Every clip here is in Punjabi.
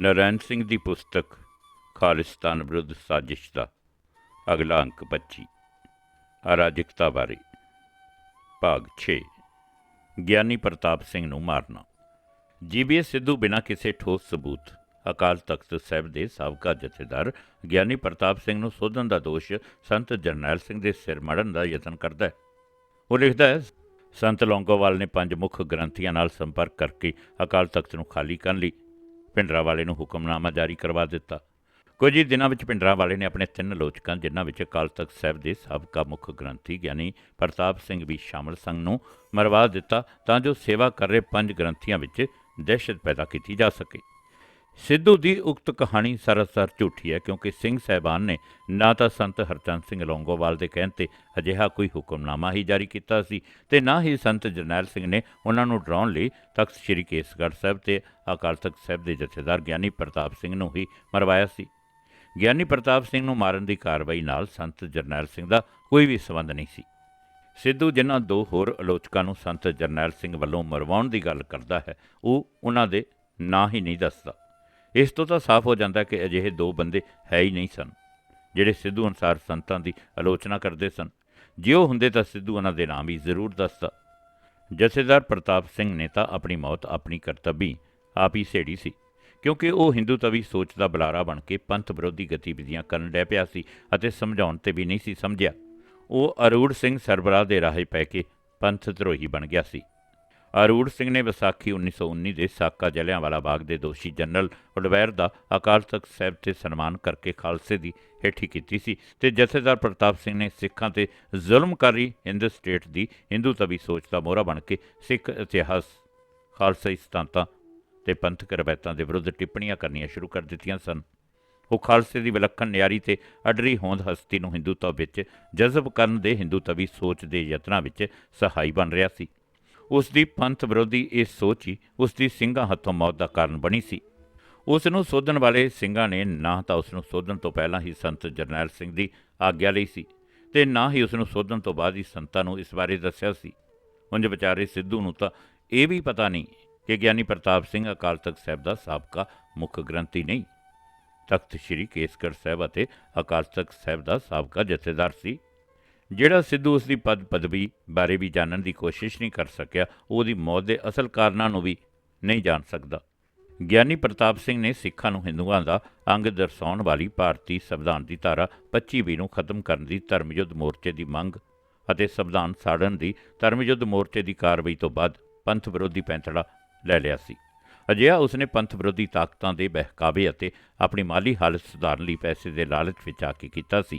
ਨਰੈਣ ਸਿੰਘ ਦੀ ਪੁਸਤਕ ਖਾਲਿਸਤਾਨ ਵਿਰੁੱਧ ਸਾਜ਼ਿਸ਼ ਦਾ ਅਗਲਾ ਅੰਕ 25 ਅਰਾਜਕਤਾ ਬਾਰੇ, ਭਾਗ 6 ਗਿਆਨੀ ਪ੍ਰਤਾਪ ਸਿੰਘ ਨੂੰ ਮਾਰਨਾ। ਜੀਬੀਐਸ ਸਿੱਧੂ ਬਿਨਾਂ ਕਿਸੇ ਠੋਸ ਸਬੂਤ, ਅਕਾਲ ਤਖਤ ਸਾਹਿਬ ਦੇ ਸਾਬਕਾ ਜਥੇਦਾਰ ਗਿਆਨੀ ਪ੍ਰਤਾਪ ਸਿੰਘ ਨੂੰ ਸੋਧਣ ਦਾ ਦੋਸ਼ ਸੰਤ ਜਰਨੈਲ ਸਿੰਘ ਦੇ ਸਿਰ ਮੜਨ ਦਾ ਯਤਨ ਕਰਦਾ ਹੈ। ਉਹ ਲਿਖਦਾ ਹੈ, ਸੰਤ ਲੌਂਗੋਵਾਲ ਨੇ ਪੰਜ ਮੁੱਖ ਗ੍ਰੰਥੀਆਂ ਨਾਲ ਸੰਪਰਕ ਕਰਕੇ ਅਕਾਲ ਤਖਤ ਨੂੰ ਖਾਲੀ ਕਰਨ ਲਈ ਭਿੰਡਰਾ ਵਾਲੇ ਨੂੰ ਹੁਕਮਨਾਮਾ ਜਾਰੀ ਕਰਵਾ ਦਿੱਤਾ। ਕੁਝ ਹੀ ਦਿਨਾਂ ਵਿੱਚ ਭਿੰਡਰਾ ਵਾਲੇ ਨੇ ਆਪਣੇ ਤਿੰਨ ਆਲੋਚਕਾਂ ਜਿਨ੍ਹਾਂ ਵਿੱਚ ਅਕਾਲ ਤਖਤ ਸਾਹਿਬ ਦੇ ਸਾਬਕਾ ਮੁੱਖ ਗ੍ਰੰਥੀ ਗਿਆਨੀ ਪ੍ਰਤਾਪ ਸਿੰਘ ਵੀ ਸ਼ਾਮਲ ਸਨ, ਨੂੰ ਮਰਵਾ ਦਿੱਤਾ ਤਾਂ ਜੋ ਸੇਵਾ ਕਰ ਰਹੇ ਪੰਜ ਗ੍ਰੰਥੀਆਂ ਵਿੱਚ ਦਹਿਸ਼ਤ ਪੈਦਾ ਕੀਤੀ ਜਾ ਸਕੇ। ਸਿੱਧੂ ਦੀ ਉਕਤ ਕਹਾਣੀ ਸਰਾਸਰ ਝੂਠੀ ਹੈ ਕਿਉਂਕਿ ਸਿੰਘ ਸਹਿਬਾਨ ਨੇ ਨਾ ਤਾਂ ਸੰਤ ਹਰਚੰਦ ਸਿੰਘ ਲੌਂਗੋਵਾਲ ਦੇ ਕਹਿਣ ਤੇ ਅਜਿਹਾ ਕੋਈ ਹੁਕਮਨਾਮਾ ਹੀ ਜਾਰੀ ਕੀਤਾ ਸੀ ਤੇ ਨਾ ਹੀ ਸੰਤ ਜਰਨੈਲ ਸਿੰਘ ਨੇ ਉਹਨਾਂ ਨੂੰ ਡਰਾਉਣ ਲਈ ਤਖਤ ਸ੍ਰੀ ਕੇਸਗੜ੍ਹ ਸਾਹਿਬ ਤੇ ਅਕਾਲ ਤਖਤ ਸਾਹਿਬ ਦੇ ਜਥੇਦਾਰ ਗਿਆਨੀ ਪ੍ਰਤਾਪ ਸਿੰਘ ਨੂੰ ਹੀ ਮਰਵਾਇਆ ਸੀ। ਗਿਆਨੀ ਪ੍ਰਤਾਪ ਸਿੰਘ ਨੂੰ ਮਾਰਨ ਦੀ ਕਾਰਵਾਈ ਨਾਲ ਸੰਤ ਜਰਨੈਲ ਸਿੰਘ ਦਾ ਕੋਈ ਵੀ ਸੰਬੰਧ ਨਹੀਂ ਸੀ। ਸਿੱਧੂ ਜਿਨ੍ਹਾਂ ਦੋ ਹੋਰ ਆਲੋਚਕਾਂ ਨੂੰ ਸੰਤ ਜਰਨੈਲ ਸਿੰਘ ਵੱਲੋਂ ਮਰਵਾਉਣ ਦੀ ਗੱਲ ਕਰਦਾ ਹੈ, ਉਹ ਉਹਨਾਂ ਦੇ ਨਾਂ ਹੀ ਨਹੀਂ ਦੱਸਦਾ। ਇਸ ਤੋਂ ਤਾਂ ਸਾਫ਼ ਹੋ ਜਾਂਦਾ ਕਿ ਅਜਿਹੇ ਦੋ ਬੰਦੇ ਹੈ ਹੀ ਨਹੀਂ ਸਨ, ਜਿਹੜੇ ਸਿੱਧੂ ਅਨਸਾਰ ਸੰਤਾਂ ਦੀ ਆਲੋਚਨਾ ਕਰਦੇ ਸਨ। ਜੇ ਉਹ ਹੁੰਦੇ ਤਾਂ ਸਿੱਧੂ ਉਹਨਾਂ ਦੇ ਨਾਮ ਵੀ ਜ਼ਰੂਰ ਦੱਸਦਾ। ਜਥੇਦਾਰ ਪ੍ਰਤਾਪ ਸਿੰਘ ਨੇ ਤਾਂ ਆਪਣੀ ਮੌਤ ਆਪਣੀ ਕਰਤੱਬੀ ਆਪ ਹੀ ਸੇੜੀ ਸੀ, ਕਿਉਂਕਿ ਉਹ ਹਿੰਦੂ ਤਵੀ ਸੋਚ ਦਾ ਬੁਲਾਰਾ ਬਣ ਕੇ ਪੰਥ ਵਿਰੋਧੀ ਗਤੀਵਿਧੀਆਂ ਕਰਨ ਲੈ ਪਿਆ ਸੀ ਅਤੇ ਸਮਝਾਉਣ ਤੇ ਵੀ ਨਹੀਂ ਸੀ ਸਮਝਿਆ। ਉਹ ਅਰੂੜ ਸਿੰਘ ਸਰਬਰਾਹ ਦੇ ਰਾਹੇ ਪੈ ਕੇ ਪੰਥ ਧਰੋਹੀ ਬਣ ਗਿਆ ਸੀ। ਅਰੂੜ ਸਿੰਘ ਨੇ ਵਿਸਾਖੀ 1919 ਦੇ ਸਾਕਾ ਜਲਿਆਂਵਾਲਾ ਬਾਗ ਦੇ ਦੋਸ਼ੀ ਜਨਰਲ ਉਡਵੈਰ ਦਾ ਅਕਾਲ ਤਖਤ ਸਾਹਿਬ ਤੇ ਸਨਮਾਨ ਕਰਕੇ ਖਾਲਸੇ ਦੀ ਹੇਠੀ ਕੀਤੀ ਸੀ ਤੇ ਜਥੇਦਾਰ ਪ੍ਰਤਾਪ ਸਿੰਘ ਨੇ ਸਿੱਖਾਂ ਤੇ ਜ਼ੁਲਮ ਕਰੀ ਹਿੰਦ ਸਟੇਟ ਦੀ ਹਿੰਦੂ ਤਵੀ ਸੋਚ ਦਾ ਮੋਹਰਾ ਬਣ ਕੇ ਸਿੱਖ ਇਤਿਹਾਸ ਖਾਲਸਾਈ ਸਿਧਾਂਤਾਂ ਤੇ ਪੰਥਕ ਰਵਾਇਤਾਂ ਦੇ ਵਿਰੁੱਧ ਟਿੱਪਣੀਆਂ ਕਰਨੀਆਂ ਸ਼ੁਰੂ ਕਰ ਦਿੱਤੀਆਂ ਸਨ। ਉਹ ਖਾਲਸੇ ਦੀ ਵਿਲੱਖਣ ਨਿਆਰੀ ਤੇ ਅਡਰੀ ਹੋਂਦ ਹਸਤੀ ਨੂੰ ਹਿੰਦੂਤਵ ਵਿੱਚ ਜਜ਼ਬ ਕਰਨ ਦੇ ਹਿੰਦੂਤਵੀ ਸੋਚ ਦੇ ਯਤਨਾਂ ਵਿੱਚ ਸਹਾਈ ਬਣ ਰਿਹਾ ਸੀ। ਉਸ ਦੀ ਪੰਥ ਵਿਰੋਧੀ ਇਹ ਸੋਚ ਹੀ ਉਸ ਦੀ ਸਿੰਘਾਂ ਹੱਥੋਂ ਮੌਤ ਦਾ ਕਾਰਨ ਬਣੀ ਸੀ। ਉਸ ਨੂੰ ਸੋਧਣ ਵਾਲੇ ਸਿੰਘਾਂ ਨੇ ਨਾ ਤਾਂ ਉਸ ਨੂੰ ਸੋਧਣ ਤੋਂ ਪਹਿਲਾਂ ਹੀ ਸੰਤ ਜਰਨੈਲ ਸਿੰਘ ਦੀ ਆਗਿਆ ਲਈ ਸੀ ਤੇ ਨਾ ਹੀ ਉਸ ਨੂੰ ਸੋਧਣ ਤੋਂ ਬਾਅਦ ਹੀ ਸੰਤਾਂ ਨੂੰ ਇਸ ਬਾਰੇ ਦੱਸਿਆ ਸੀ। ਉਂਝ ਵਿਚਾਰੇ ਸਿੱਧੂ ਨੂੰ ਤਾਂ ਇਹ ਵੀ ਪਤਾ ਨਹੀਂ ਕਿ ਗਿਆਨੀ ਪ੍ਰਤਾਪ ਸਿੰਘ ਅਕਾਲ ਤਖਤ ਸਾਹਿਬ ਦਾ ਸਾਬਕਾ ਮੁੱਖ ਗ੍ਰੰਥੀ ਨਹੀਂ। ਤਖਤ ਸ੍ਰੀ ਕੇਸਗੜ੍ਹ ਸਾਹਿਬ ਅਤੇ ਅਕਾਲ ਤਖਤ ਸਾਹਿਬ ਦਾ ਸਾਬਕਾ ਜਥੇਦਾਰ ਸੀ। ਜਿਹੜਾ ਸਿੱਧੂ ਉਸ ਦੀ ਪਦ ਪਦਵੀ ਬਾਰੇ ਵੀ ਜਾਣਨ ਦੀ ਕੋਸ਼ਿਸ਼ ਨਹੀਂ ਕਰ ਸਕਿਆ, ਉਹਦੀ ਮੌਤ ਦੇ ਅਸਲ ਕਾਰਨਾਂ ਨੂੰ ਵੀ ਨਹੀਂ ਜਾਣ ਸਕਦਾ। ਗਿਆਨੀ ਪ੍ਰਤਾਪ ਸਿੰਘ ਨੇ ਸਿੱਖਾਂ ਨੂੰ ਹਿੰਦੂਆਂ ਦਾ ਅੰਗ ਦਰਸਾਉਣ ਵਾਲੀ ਭਾਰਤੀ ਸੰਵਿਧਾਨ ਦੀ ਧਾਰਾ 25 ਨੂੰ ਖਤਮ ਕਰਨ ਦੀ ਧਰਮਯੁੱਧ ਮੋਰਚੇ ਦੀ ਮੰਗ ਅਤੇ ਸੰਵਿਧਾਨ ਸਾੜਨ ਦੀ ਧਰਮਯੁੱਧ ਮੋਰਚੇ ਦੀ ਕਾਰਵਾਈ ਤੋਂ ਬਾਅਦ ਪੰਥ ਵਿਰੋਧੀ ਪੈਂਤੜਾ ਲੈ ਲਿਆ ਸੀ। ਅਜਿਹਾ ਉਸਨੇ ਪੰਥ ਵਿਰੋਧੀ ਤਾਕਤਾਂ ਦੇ ਬਹਿਕਾਵੇ ਅਤੇ ਆਪਣੀ ਮਾਲੀ ਹਾਲਤ ਸੁਧਾਰਨ ਲਈ ਪੈਸੇ ਦੇ ਲਾਲਚ ਵਿੱਚ ਆ ਕੇ ਕੀਤਾ ਸੀ।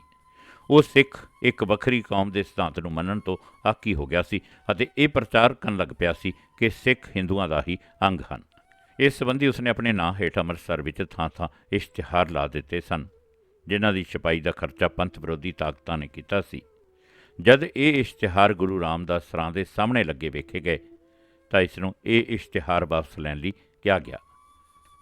ਉਹ ਸਿੱਖ ਇੱਕ ਵੱਖਰੀ ਕੌਮ ਦੇ ਸਿਧਾਂਤ ਨੂੰ ਮੰਨਣ ਤੋਂ ਆਕੀ ਹੋ ਗਿਆ ਸੀ ਅਤੇ ਇਹ ਪ੍ਰਚਾਰ ਕਰਨ ਲੱਗ ਪਿਆ ਸੀ ਕਿ ਸਿੱਖ ਹਿੰਦੂਆਂ ਦਾ ਹੀ ਅੰਗ ਹਨ। ਇਸ ਸੰਬੰਧੀ ਉਸਨੇ ਆਪਣੇ ਨਾਂ ਹੇਠ ਅੰਮ੍ਰਿਤਸਰ ਵਿੱਚ ਥਾਂ-ਥਾਂ ਇਸ਼ਤਿਹਾਰ ਲਾ ਦਿੱਤੇ ਸਨ, ਜਿਨ੍ਹਾਂ ਦੀ ਛਪਾਈ ਦਾ ਖਰਚਾ ਪੰਥ ਵਿਰੋਧੀ ਤਾਕਤਾਂ ਨੇ ਕੀਤਾ ਸੀ। ਜਦ ਇਹ ਇਸ਼ਤਿਹਾਰ ਗੁਰੂ ਰਾਮਦਾਸ ਸਰਾਂ ਦੇ ਸਾਹਮਣੇ ਲੱਗੇ ਵੇਖੇ ਗਏ ਤਾਂ ਇਸ ਨੂੰ ਇਹ ਇਸ਼ਤਿਹਾਰ ਵਾਪਸ ਲੈਣ ਲਈ ਕਿਹਾ ਗਿਆ।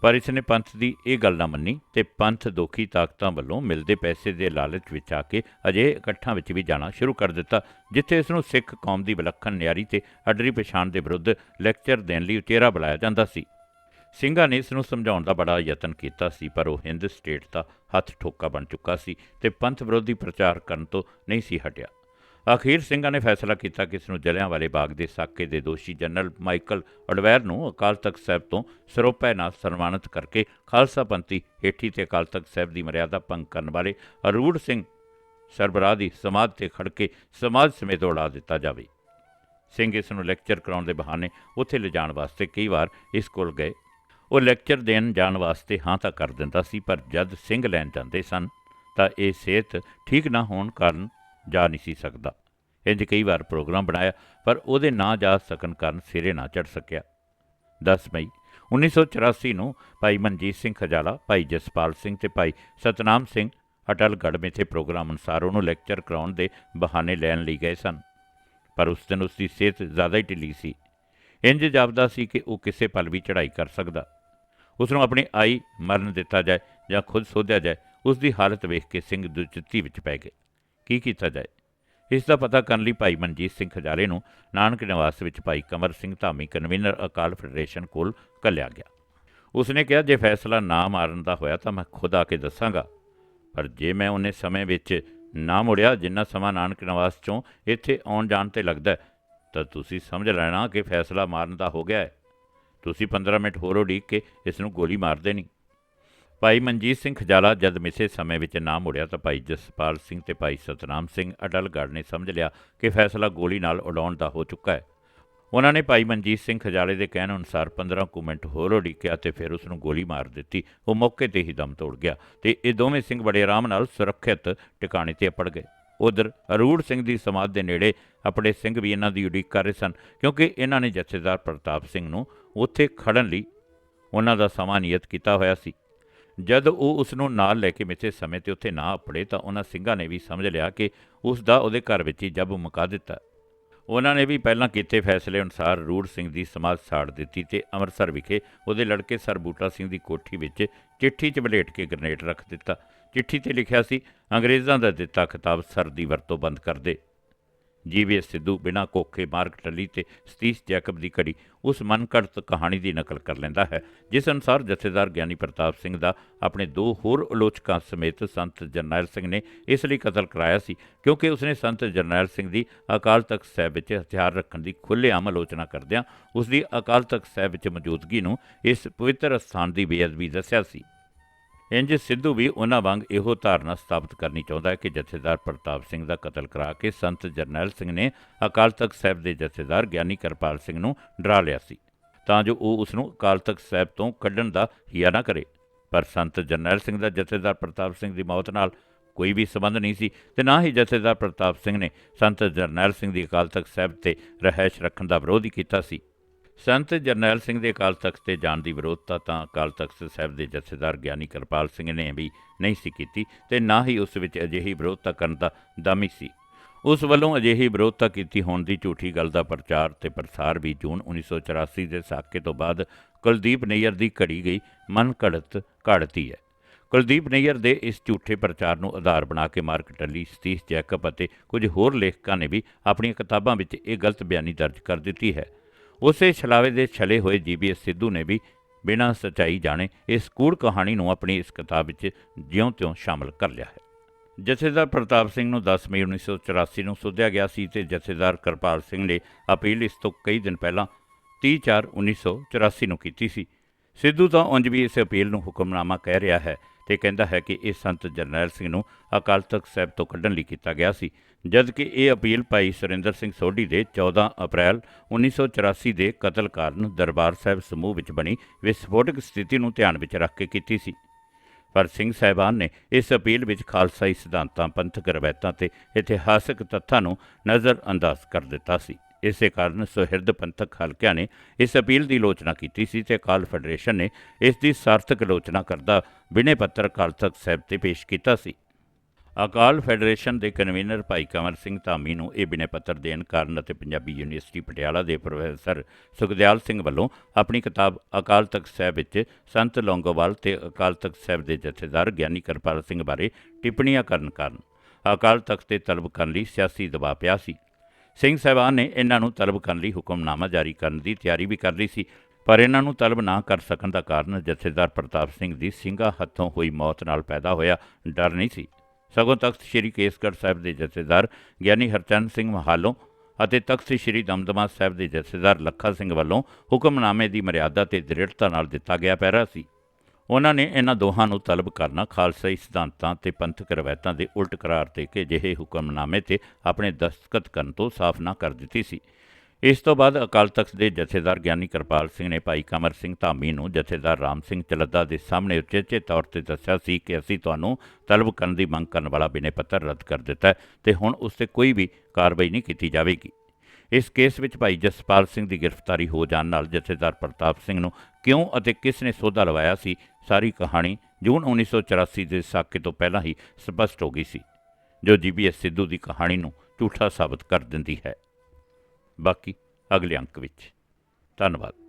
ਪਰ ਇਸ ਨੇ ਪੰਥ ਦੀ ਇਹ ਗੱਲ ਨਾ ਮੰਨੀ ਤੇ ਪੰਥ ਦੋਖੀ ਤਾਕਤਾਂ ਵੱਲੋਂ ਮਿਲਦੇ ਪੈਸੇ ਦੇ ਲਾਲਚ ਵਿੱਚ ਆ ਕੇ ਅਜੇ ਇਕੱਠਾਂ ਵਿੱਚ ਵੀ ਜਾਣਾ ਸ਼ੁਰੂ ਕਰ ਦਿੱਤਾ, ਜਿੱਥੇ ਇਸ ਨੂੰ ਸਿੱਖ ਕੌਮ ਦੀ ਵਿਲੱਖਣ ਨਿਆਰੀ ਤੇ ਅਡਰੀ ਪਛਾਣ ਦੇ ਵਿਰੁੱਧ ਲੈਕਚਰ ਦੇਣ ਲਈ ਉਚੇਰਾ ਬੁਲਾਇਆ ਜਾਂਦਾ ਸੀ। ਸਿੰਘਾਂ ਨੇ ਇਸ ਨੂੰ ਸਮਝਾਉਣ ਦਾ ਬੜਾ ਯਤਨ ਕੀਤਾ ਸੀ, ਪਰ ਉਹ ਹਿੰਦ ਸਟੇਟ ਦਾ ਹੱਥ ਠੋਕਾ ਬਣ ਚੁੱਕਾ ਸੀ ਤੇ ਪੰਥ ਵਿਰੋਧੀ ਪ੍ਰਚਾਰ ਕਰਨ ਤੋਂ ਨਹੀਂ ਸੀ ਹਟਿਆ। ਅਖੀਰ ਸਿੰਘਾਂ ਨੇ ਫੈਸਲਾ ਕੀਤਾ ਕਿ ਇਸ ਨੂੰ ਜਲਿਆਂਵਾਲੇ ਬਾਗ ਦੇ ਸਾਕੇ ਦੇ ਦੋਸ਼ੀ ਜਨਰਲ ਮਾਈਕਲ ਅਡਵੈਰ ਨੂੰ ਅਕਾਲ ਤਖਤ ਸਾਹਿਬ ਤੋਂ ਸਰੋਪੇ ਨਾਲ ਸਨਮਾਨਿਤ ਕਰਕੇ ਖਾਲਸਾ ਪੰਥੀ ਹੇਠੀ ਤੇ ਅਕਾਲ ਤਖਤ ਸਾਹਿਬ ਦੀ ਮਰਿਆਦਾ ਭੰਗ ਕਰਨ ਵਾਲੇ ਅਰੂੜ ਸਿੰਘ ਸਰਬਰਾਹ ਦੀ ਸਮਾਧ ਤੇ ਖੜ ਕੇ ਸਮਾਜ ਸਮੇਤ ਉਡਾ ਦਿੱਤਾ ਜਾਵੇ। ਸਿੰਘ ਇਸ ਨੂੰ ਲੈਕਚਰ ਕਰਾਉਣ ਦੇ ਬਹਾਨੇ ਉੱਥੇ ਲਿਜਾਣ ਵਾਸਤੇ ਕਈ ਵਾਰ ਇਸ ਕੋਲ ਗਏ। ਉਹ ਲੈਕਚਰ ਦੇਣ ਜਾਣ ਵਾਸਤੇ ਹਾਂ ਤਾਂ ਕਰ ਦਿੰਦਾ ਸੀ, ਪਰ ਜਦ ਸਿੰਘ ਲੈਣ ਜਾਂਦੇ ਸਨ ਤਾਂ ਇਹ ਸਿਹਤ ਠੀਕ ਨਾ ਹੋਣ ਕਾਰਨ ਜਾ ਨਹੀਂ ਸੀ ਸਕਦਾ। ਇੰਜ ਕਈ ਵਾਰ ਪ੍ਰੋਗਰਾਮ ਬਣਾਇਆ, ਪਰ ਉਹਦੇ ਨਾ ਜਾ ਸਕਣ ਕਾਰਨ ਸਿਰੇ ਨਾ ਚੜ ਸਕਿਆ। 10 ਮਈ 1984 ਨੂੰ ਭਾਈ ਮਨਜੀਤ ਸਿੰਘ ਖਜਾਲਾ, ਭਾਈ ਜਸਪਾਲ ਸਿੰਘ ਤੇ ਭਾਈ ਸਤਨਾਮ ਸਿੰਘ ਅਟਲਗੜ੍ਹ ਮੇਥੇ ਪ੍ਰੋਗਰਾਮ ਅਨੁਸਾਰ ਉਹਨੂੰ ਲੈਕਚਰ ਕਰਾਉਣ ਦੇ ਬਹਾਨੇ ਲੈਣ ਲਈ ਗਏ ਸਨ। ਪਰ ਉਸ ਦਿਨ ਉਸ ਦੀ ਸਿਹਤ ਜ਼ਿਆਦਾ ਹੀ ਢਿੱਲੀ ਸੀ। ਇੰਜ ਜਾਪਦਾ ਸੀ ਕਿ ਉਹ ਕਿਸੇ ਪਲ ਵੀ ਚੜ੍ਹਾਈ ਕਰ ਸਕਦਾ। ਉਸ ਨੂੰ ਆਪਣੀ ਆਈ ਮਰਨ ਦਿੱਤਾ ਜਾਏ ਜਾਂ ਖੁਦ ਸੋਧਿਆ ਜਾਏ ਉਸ ਦੀ ਹਾਲਤ ਵੇਖ ਕੇ ਸਿੰਘ ਦੁਚਿੱਤੀ ਵਿੱਚ ਪੈ ਗਏ। ਕੀ ਕੀਤਾ ਜਾਏ? ਇਸ ਦਾ ਪਤਾ ਕਰਨ ਲਈ ਭਾਈ ਮਨਜੀਤ ਸਿੰਘ ਖਜਾਲੇ ਨੂੰ ਨਾਨਕ ਨਿਵਾਸ ਵਿੱਚ ਭਾਈ ਕਮਰ ਸਿੰਘ ਧਾਮੀ ਕਨਵੀਨਰ ਅਕਾਲ ਫੈਡਰੇਸ਼ਨ ਕੋਲ ਕੱਲਿਆ ਗਿਆ। ਉਸਨੇ ਕਿਹਾ, ਜੇ ਫੈਸਲਾ ਨਾ ਮਾਰਨ ਦਾ ਹੋਇਆ ਤਾਂ ਮੈਂ ਖੁਦ ਆ ਕੇ ਦੱਸਾਂਗਾ। ਪਰ ਜੇ ਮੈਂ ਉਹਨੇ ਸਮੇਂ ਵਿੱਚ ਨਾ ਮੁੜਿਆ, ਜਿੰਨਾ ਸਮਾਂ ਨਾਨਕ ਨਿਵਾਸ ਚੋਂ ਇੱਥੇ ਆਉਣ ਜਾਣ ਤੇ ਲੱਗਦਾ ਤਾਂ ਤੁਸੀਂ ਸਮਝ ਲੈਣਾ ਕਿ ਫੈਸਲਾ ਮਾਰਨ ਦਾ ਹੋ ਗਿਆ ਹੈ। ਤੁਸੀਂ 15 ਮਿੰਟ ਹੋਰ ਉਡੀਕ ਕੇ ਇਸ ਨੂੰ ਗੋਲੀ ਮਾਰ ਦੇਣੀ ਭਾਈ ਮਨਜੀਤ ਸਿੰਘ ਖਜਾਲਾ ਜਦ ਮਿਸੇ ਸਮੇਂ ਵਿੱਚ ਨਾ ਮੁੜਿਆ ਤਾਂ ਭਾਈ ਜਸਪਾਲ ਸਿੰਘ ਤੇ ਭਾਈ ਸਤਨਾਮ ਸਿੰਘ ਅਡਲਗੜ੍ਹ ਨੇ ਸਮਝ ਲਿਆ ਕਿ ਫੈਸਲਾ ਗੋਲੀ ਨਾਲ ਉਡਾਉਣ ਦਾ ਹੋ ਚੁੱਕਾ ਹੈ। ਉਹਨਾਂ ਨੇ ਭਾਈ ਮਨਜੀਤ ਸਿੰਘ ਖਜਾਲੇ ਦੇ ਕਹਿਣ ਅਨੁਸਾਰ 15 ਕੁ ਮਿੰਟ ਹੋਰ ਉਡੀਕਿਆ ਤੇ ਫਿਰ ਉਸ ਨੂੰ ਗੋਲੀ ਮਾਰ ਦਿੱਤੀ। ਉਹ ਮੌਕੇ ਤੇ ਹੀ ਦਮ ਤੋੜ ਗਿਆ ਤੇ ਇਹ ਦੋਵੇਂ ਸਿੰਘ ਬੜੇ ਆਰਾਮ ਨਾਲ ਸੁਰੱਖਿਅਤ ਟਿਕਾਣੇ ਤੇ ਅਪੜ ਗਏ। ਉਧਰ ਅਰੂੜ ਸਿੰਘ ਦੀ ਸਮਾਧ ਦੇ ਨੇੜੇ ਆਪਣੇ ਸਿੰਘ ਵੀ ਇਹਨਾਂ ਦੀ ਉਡੀਕ ਕਰ ਰਹੇ ਸਨ ਕਿਉਂਕਿ ਇਹਨਾਂ ਨੇ ਜਥੇਦਾਰ ਪ੍ਰਤਾਪ ਸਿੰਘ ਨੂੰ ਉੱਥੇ ਖੜਨ ਲਈ ਉਹਨਾਂ ਦਾ ਸਮਾਂ ਨਿਯਤ ਕੀਤਾ ਹੋਇਆ ਸੀ। ਜਦ ਉਹ ਉਸ ਨੂੰ ਨਾਲ ਲੈ ਕੇ ਮਿੱਥੇ ਸਮੇਂ ਤੇ ਉੱਥੇ ਨਾ ਅਪੜੇ ਤਾਂ ਉਹਨਾਂ ਸਿੰਘਾਂ ਨੇ ਵੀ ਸਮਝ ਲਿਆ ਕਿ ਉਸ ਦਾ ਉਹਦੇ ਘਰ ਵਿੱਚ ਹੀ ਜੱਬ ਮੁਕਾ ਦਿੱਤਾ। ਉਹਨਾਂ ਨੇ ਵੀ ਪਹਿਲਾਂ ਕੀਤੇ ਫੈਸਲੇ ਅਨੁਸਾਰ ਰੂੜ ਸਿੰਘ ਦੀ ਸਮਾਧ ਸਾੜ ਦਿੱਤੀ ਤੇ ਅੰਮ੍ਰਿਤਸਰ ਵਿਖੇ ਉਹਦੇ ਲੜਕੇ ਸਰ ਬੂਟਾ ਸਿੰਘ ਦੀ ਕੋਠੀ ਵਿੱਚ ਚਿੱਠੀ 'ਚ ਬਲੇਟ ਕੇ ਗ੍ਰਨੇਡ ਰੱਖ ਦਿੱਤਾ। ਚਿੱਠੀ ਤੇ ਲਿਖਿਆ ਸੀ, ਅੰਗਰੇਜ਼ਾਂ ਦਾ ਦਿੱਤਾ ਖਿਤਾਬ ਸਰ ਦੀ ਵਰਤੋਂ ਬੰਦ ਕਰ ਦੇ। ਜੀਵੀਐਸ ਸਿੱਧੂ ਬਿਨਾਂ ਕੋਖੇ ਮਾਰਗ ਟੱਲੀ ਤੇ ਸਤੀਸ਼ ਜੈਕਬ ਦੀ ਕੜੀ ਉਸ ਮਨਕੜਤ ਕਹਾਣੀ ਦੀ ਨਕਲ ਕਰ ਲੈਂਦਾ ਹੈ, ਜਿਸ ਅਨੁਸਾਰ ਜਥੇਦਾਰ ਗਿਆਨੀ ਪ੍ਰਤਾਪ ਸਿੰਘ ਦਾ ਆਪਣੇ ਦੋ ਹੋਰ ਆਲੋਚਕਾਂ ਸਮੇਤ ਸੰਤ ਜਰਨੈਲ ਸਿੰਘ ਨੇ ਇਸ ਲਈ ਕਤਲ ਕਰਾਇਆ ਸੀ, ਕਿਉਂਕਿ ਉਸਨੇ ਸੰਤ ਜਰਨੈਲ ਸਿੰਘ ਦੀ ਅਕਾਲ ਤਖਤ ਸਾਹਿਬ ਵਿੱਚ ਹਥਿਆਰ ਰੱਖਣ ਦੀ ਖੁੱਲ੍ਹੇਆਮ ਆਲੋਚਨਾ ਕਰਦਿਆਂ ਉਸ ਦੀ ਅਕਾਲ ਤਖਤ ਸਾਹਿਬ ਵਿੱਚ ਮੌਜੂਦਗੀ ਨੂੰ ਇਸ ਪਵਿੱਤਰ ਸਥਾਨ ਦੀ ਬੇਅਦਬੀ ਦੱਸਿਆ ਸੀ। ਇੰਜ ਸਿੱਧੂ ਵੀ ਉਹਨਾਂ ਵਾਂਗ ਇਹੋ ਧਾਰਨਾ ਸਥਾਪਿਤ ਕਰਨੀ ਚਾਹੁੰਦਾ ਹੈ ਕਿ ਜਥੇਦਾਰ ਪ੍ਰਤਾਪ ਸਿੰਘ ਦਾ ਕਤਲ ਕਰਾ ਕੇ ਸੰਤ ਜਰਨੈਲ ਸਿੰਘ ਨੇ ਅਕਾਲ ਤਖਤ ਸਾਹਿਬ ਦੇ ਜਥੇਦਾਰ ਗਿਆਨੀ ਕਰਪਾਲ ਸਿੰਘ ਨੂੰ ਡਰਾ ਲਿਆ ਸੀ। ਤਾਂ ਜੋ ਉਹ ਉਸ ਨੂੰ ਅਕਾਲ ਤਖਤ ਸਾਹਿਬ ਤੋਂ ਕੱਢਣ ਦਾ ਹਿਆ ਨਾ ਕਰੇ। ਪਰ ਸੰਤ ਜਰਨੈਲ ਸਿੰਘ ਦਾ ਜਥੇਦਾਰ ਪ੍ਰਤਾਪ ਸਿੰਘ ਦੀ ਮੌਤ ਨਾਲ ਕੋਈ ਵੀ ਸਬੰਧ ਨਹੀਂ ਸੀ ਤੇ ਨਾ ਹੀ ਜਥੇਦਾਰ ਪ੍ਰਤਾਪ ਸਿੰਘ ਨੇ ਸੰਤ ਜਰਨੈਲ ਸਿੰਘ ਦੀ ਅਕਾਲ ਤਖਤ ਸਾਹਿਬ ਤੇ ਰਹਿائش ਰੱਖਣ ਦਾ ਵਿਰੋਧ ਕੀਤਾ ਸੀ। ਸੰਤ ਜਰਨੈਲ ਸਿੰਘ ਦੇ ਅਕਾਲ ਤਖਤ ਤੇ ਜਾਣ ਦੀ ਵਿਰੋਧਤਾ ਤਾਂ ਅਕਾਲ ਤਖਤ ਸਾਹਿਬ ਦੇ ਜਥੇਦਾਰ ਗਿਆਨੀ ਕਿਰਪਾਲ ਸਿੰਘ ਨੇ ਵੀ ਨਹੀਂ ਸੀ ਕੀਤੀ ਤੇ ਨਾ ਹੀ ਉਸ ਵਿੱਚ ਅਜਿਹੀ ਵਿਰੋਧਤਾ ਕਰਨ ਦਾ ਦਮ ਹੀ ਸੀ। ਉਸ ਵੱਲੋਂ ਅਜਿਹੀ ਵਿਰੋਧਤਾ ਕੀਤੀ ਹੋਣ ਦੀ ਝੂਠੀ ਗੱਲ ਦਾ ਪ੍ਰਚਾਰ ਤੇ ਪ੍ਰਸਾਰ ਵੀ ਜੂਨ 1984 ਦੇ ਸਾਕੇ ਤੋਂ ਬਾਅਦ ਕੁਲਦੀਪ ਨਈਅਰ ਦੀ ਘੜੀ ਗਈ ਮਨ ਘੜਤ ਘੜਤੀ ਹੈ। ਕੁਲਦੀਪ ਨਈਅਰ ਦੇ ਇਸ ਝੂਠੇ ਪ੍ਰਚਾਰ ਨੂੰ ਆਧਾਰ ਬਣਾ ਕੇ ਮਾਰਕ ਟੱਲੀ, ਸਤੀਸ਼ ਜੈਕਬ ਅਤੇ ਕੁਝ ਹੋਰ ਲੇਖਕਾਂ ਨੇ ਵੀ ਆਪਣੀਆਂ ਕਿਤਾਬਾਂ ਵਿੱਚ ਇਹ ਗਲਤ ਬਿਆਨੀ ਦਰਜ ਕਰ ਦਿੱਤੀ ਹੈ। ਉਸੇ ਛਲਾਵੇ ਦੇ ਛਲੇ ਹੋਏ ਜੀਬੀਐਸ ਸਿੱਧੂ ਨੇ ਵੀ ਬਿਨਾਂ ਸਚਾਈ ਜਾਣੇ ਇਸ ਕੂੜ ਕਹਾਣੀ ਨੂੰ ਆਪਣੀ ਇਸ ਕਿਤਾਬ ਵਿੱਚ ਜਿਉਂ-ਤਿਉਂ ਸ਼ਾਮਲ ਕਰ ਲਿਆ ਹੈ। ਜਥੇਦਾਰ ਪ੍ਰਤਾਪ ਸਿੰਘ ਨੂੰ 10 ਮਈ 1984 ਨੂੰ ਸੋਧਿਆ ਗਿਆ ਸੀ ਤੇ ਜਥੇਦਾਰ ਕਿਰਪਾਲ ਸਿੰਘ ਨੇ ਅਪੀਲ ਇਸ ਤੋਂ ਕਈ ਦਿਨ ਪਹਿਲਾਂ 30 ਚਾਰ 1984 ਨੂੰ ਕੀਤੀ ਸੀ। ਸਿੱਧੂ ਤਾਂ ਉਂਝ ਵੀ ਇਸ ਅਪੀਲ ਨੂੰ ਹੁਕਮਨਾਮਾ ਕਹਿ ਰਿਹਾ ਹੈ। ਤੇ ਕਹਿੰਦਾ ਹੈ ਕਿ ਇਹ ਸੰਤ ਜਰਨੈਲ ਸਿੰਘ ਨੂੰ ਅਕਾਲ ਤਖਤ ਸਾਹਿਬ ਤੋਂ ਕੱਢਣ ਲਈ ਕੀਤਾ ਗਿਆ ਸੀ ਜਦ ਕਿ ਇਹ ਅਪੀਲ ਭਾਈ ਸੁਰਿੰਦਰ ਸਿੰਘ ਸੋਢੀ ਦੇ 14 ਅਪ੍ਰੈਲ 1984 ਦੇ ਕਤਲ ਕਾਰਨ ਦਰਬਾਰ ਸਾਹਿਬ ਸਮੂਹ ਵਿੱਚ ਬਣੀ ਵਿਸਫੋਟਕ ਸਥਿਤੀ ਨੂੰ ਧਿਆਨ ਵਿੱਚ ਰੱਖ ਕੇ ਕੀਤੀ ਸੀ। ਪਰ ਸਿੰਘ ਸਾਹਿਬਾਨ ਨੇ ਇਸ ਅਪੀਲ ਵਿੱਚ ਖਾਲਸਾਈ ਸਿਧਾਂਤਾਂ, ਪੰਥਕ ਰਵਾਇਤਾਂ ਤੇ ਇਤਿਹਾਸਕ ਤੱਥਾਂ ਨੂੰ ਨਜ਼ਰ ਅੰਦਾਜ਼ ਕਰ ਦਿੱਤਾ ਸੀ। ਇਸੇ ਕਾਰਨ ਸੁਹਿਰਦ ਪੰਥਕ ਹਲਕਿਆਂ ਨੇ ਇਸ ਅਪੀਲ ਦੀ ਆਲੋਚਨਾ ਕੀਤੀ ਸੀ ਤੇ ਅਕਾਲ ਫੈਡਰੇਸ਼ਨ ਨੇ ਇਸ ਦੀ ਸਾਰਥਕ ਆਲੋਚਨਾ ਕਰਦਾ ਬਿਨੇ ਪੱਤਰ ਅਕਾਲ ਤਖਤ ਸਾਹਿਬ ਤੇ ਪੇਸ਼ ਕੀਤਾ ਸੀ। ਅਕਾਲ ਫੈਡਰੇਸ਼ਨ ਦੇ ਕਨਵੀਨਰ ਭਾਈ ਕਮਰ ਸਿੰਘ ਧਾਮੀ ਨੂੰ ਇਹ ਬਿਨੇ ਪੱਤਰ ਦੇਣ ਕਾਰਨ ਅਤੇ ਪੰਜਾਬੀ ਯੂਨੀਵਰਸਿਟੀ ਪਟਿਆਲਾ ਦੇ ਪ੍ਰੋਫੈਸਰ ਸੁਖਦਿਆਲ ਸਿੰਘ ਵੱਲੋਂ ਆਪਣੀ ਕਿਤਾਬ ਅਕਾਲ ਤਖਤ ਸਾਹਿਬ ਵਿੱਚ ਸੰਤ ਲੌਂਗੋਵਾਲ ਤੇ ਅਕਾਲ ਤਖਤ ਸਾਹਿਬ ਦੇ ਜਥੇਦਾਰ ਗਿਆਨੀ ਕਰਪਾਲ ਸਿੰਘ ਬਾਰੇ ਟਿੱਪਣੀਆਂ ਕਰਨ ਕਾਰਨ ਅਕਾਲ ਤਖਤ ਤੇ ਤਲਬ ਕਰਨ ਲਈ ਸਿਆਸੀ ਦਬਾਅ ਪਿਆ ਸੀ। ਸਿੰਘ ਸਾਹਿਬਾਨ ਨੇ ਇਹਨਾਂ ਨੂੰ ਤਲਬ ਕਰਨ ਲਈ ਹੁਕਮਨਾਮਾ ਜਾਰੀ ਕਰਨ ਦੀ ਤਿਆਰੀ ਵੀ ਕਰ ਲਈ ਸੀ, ਪਰ ਇਹਨਾਂ ਨੂੰ ਤਲਬ ਨਾ ਕਰ ਸਕਣ ਦਾ ਕਾਰਨ ਜਥੇਦਾਰ ਪ੍ਰਤਾਪ ਸਿੰਘ ਦੀ ਸਿੰਘਾਂ ਹੱਥੋਂ ਹੋਈ ਮੌਤ ਨਾਲ ਪੈਦਾ ਹੋਇਆ ਡਰ ਨਹੀਂ ਸੀ। ਸਗੋਂ ਤਖਤ ਸ੍ਰੀ ਕੇਸਗੜ੍ਹ ਸਾਹਿਬ ਦੇ ਜਥੇਦਾਰ ਗਿਆਨੀ ਹਰਚੰਦ ਸਿੰਘ ਮਹਾਲੋਂ ਅਤੇ ਤਖਤ ਸ੍ਰੀ ਦਮਦਮਾ ਸਾਹਿਬ ਦੇ ਜਥੇਦਾਰ ਲੱਖਾ ਸਿੰਘ ਵੱਲੋਂ ਹੁਕਮਨਾਮੇ ਦੀ ਮਰਿਆਦਾ ਤੇ ਦ੍ਰਿੜਤਾ ਨਾਲ ਦਿੱਤਾ ਗਿਆ ਪਹਿਰਾ ਸੀ। ਉਹਨਾਂ ਨੇ ਇਹਨਾਂ ਦੋਹਾਂ ਨੂੰ ਤਲਬ ਕਰਨਾ ਖਾਲਸਾਈ ਸਿਧਾਂਤਾਂ ਤੇ ਪੰਥਕ ਰਵਾਇਤਾਂ ਦੇ ਉਲਟ ਕਰਾਰ ਦੇ ਕੇ ਜਿਹੇ ਹੁਕਮਨਾਮੇ ਤੇ ਆਪਣੇ ਦਸਤਖਤ ਕਰਨ ਤੋਂ ਸਾਫ਼ ਨਾ ਕਰ ਦਿੱਤੀ ਸੀ। ਇਸ ਤੋਂ ਬਾਅਦ ਅਕਾਲ ਤਖਤ ਦੇ ਜਥੇਦਾਰ ਗਿਆਨੀ ਕਿਰਪਾਲ ਸਿੰਘ ਨੇ ਭਾਈ ਕਮਰ ਸਿੰਘ ਧਾਮੀ ਨੂੰ ਜਥੇਦਾਰ ਰਾਮ ਸਿੰਘ ਚਲੱਦਾ ਦੇ ਸਾਹਮਣੇ ਉਚੇਚੇ ਤੌਰ ਤੇ ਦੱਸਿਆ ਸੀ ਕਿ ਅਸੀਂ ਤੁਹਾਨੂੰ ਤਲਬ ਕਰਨ ਦੀ ਮੰਗ ਕਰਨ ਵਾਲਾ ਬਿਨੇ ਪੱਤਰ ਰੱਦ ਕਰ ਦਿੱਤਾ ਹੈ ਤੇ ਹੁਣ ਉਸ ਤੇ ਕੋਈ ਵੀ ਕਾਰਵਾਈ ਨਹੀਂ ਕੀਤੀ ਜਾਵੇਗੀ। ਇਸ ਕੇਸ ਵਿੱਚ ਭਾਈ ਜਸਪਾਲ ਸਿੰਘ ਦੀ ਗ੍ਰਿਫਤਾਰੀ ਹੋ ਜਾਣ ਨਾਲ ਜਥੇਦਾਰ ਪ੍ਰਤਾਪ ਸਿੰਘ ਨੂੰ ਕਿਉਂ ਅਤੇ ਕਿਸ ਨੇ ਸੋਧਾ ਲਵਾਇਆ ਸੀ, ਸਾਰੀ ਕਹਾਣੀ ਜੂਨ 1984 ਦੇ ਸਾਕੇ ਤੋਂ ਪਹਿਲਾਂ ਹੀ ਸਪਸ਼ਟ ਹੋ ਗਈ ਸੀ, ਜੋ ਜੀਬੀਐਸ ਸਿੱਧੂ ਦੀ ਕਹਾਣੀ ਨੂੰ ਝੂਠਾ ਸਾਬਤ ਕਰ ਦਿੰਦੀ ਹੈ। ਬਾਕੀ ਅਗਲੇ ਅੰਕ ਵਿੱਚ। ਧੰਨਵਾਦ।